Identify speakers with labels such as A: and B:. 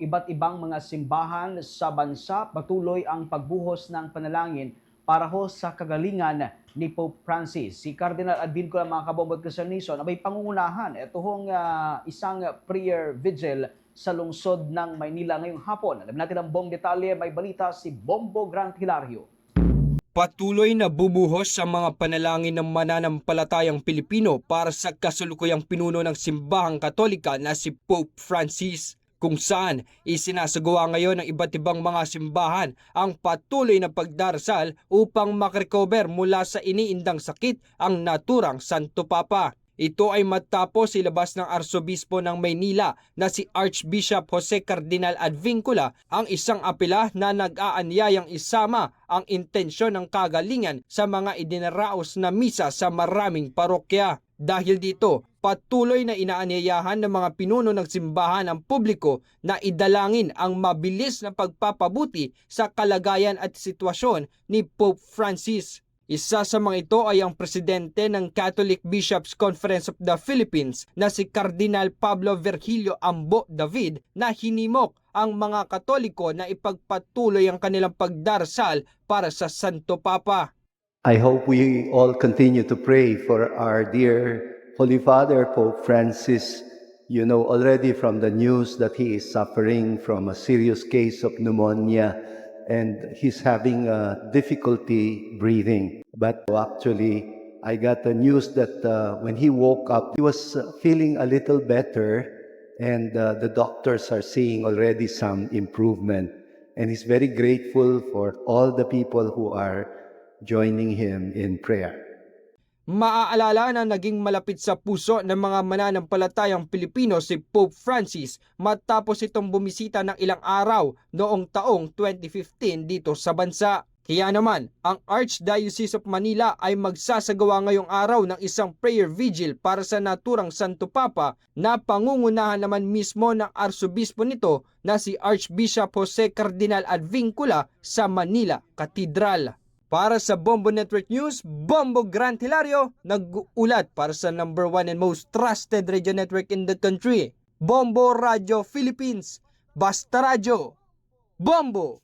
A: Iba't ibang mga simbahan sa bansa patuloy ang pagbuhos ng panalangin para ho sa kagalingan ni Pope Francis. Si Cardinal Advincula mga kabombot Nation abay pangungunahan. Ito hong ah, isang prayer vigil sa lungsod ng Maynila ngayong hapon. Alam natin ang buong detalye, may balita si Bombo Grant Hilario.
B: Patuloy na bubuhos sa mga panalangin ng mananampalatayang Pilipino para sa kasulukuyang pinuno ng simbahang katolika na si Pope Francis kung saan isinasagawa ngayon ng iba't ibang mga simbahan ang patuloy na pagdarasal upang makarecover mula sa iniindang sakit ang naturang Santo Papa. Ito ay matapos ilabas ng Arsobispo ng Maynila na si Archbishop Jose Cardinal Advincula ang isang apela na nag-aanyayang isama ang intensyon ng kagalingan sa mga idinaraos na misa sa maraming parokya. Dahil dito, patuloy na inaanyayahan ng mga pinuno ng simbahan ang publiko na idalangin ang mabilis na pagpapabuti sa kalagayan at sitwasyon ni Pope Francis. Isa sa mga ito ay ang presidente ng Catholic Bishops Conference of the Philippines na si Cardinal Pablo Virgilio Ambo David na hinimok ang mga Katoliko na ipagpatuloy ang kanilang pagdarasal para sa Santo Papa.
C: I hope we all continue to pray for our dear Holy Father, Pope Francis. You know already from the news that he is suffering from a serious case of pneumonia and he's having uh, difficulty breathing. But actually, I got the news that uh, when he woke up, he was uh, feeling a little better, and uh, the doctors are seeing already some improvement. And he's very grateful for all the people who are joining him in prayer.
B: Maaalala na naging malapit sa puso ng mga mananampalatayang Pilipino si Pope Francis matapos itong bumisita ng ilang araw noong taong 2015 dito sa bansa. Kaya naman, ang Archdiocese of Manila ay magsasagawa ngayong araw ng isang prayer vigil para sa naturang Santo Papa na pangungunahan naman mismo ng Arsobispo nito na si Archbishop Jose Cardinal Advincula sa Manila Cathedral. Para sa Bombo Network News, Bombo Grant Hilario, nag-uulat para sa number one and most trusted radio network in the country, Bombo Radio Philippines. Basta Radio. Bombo!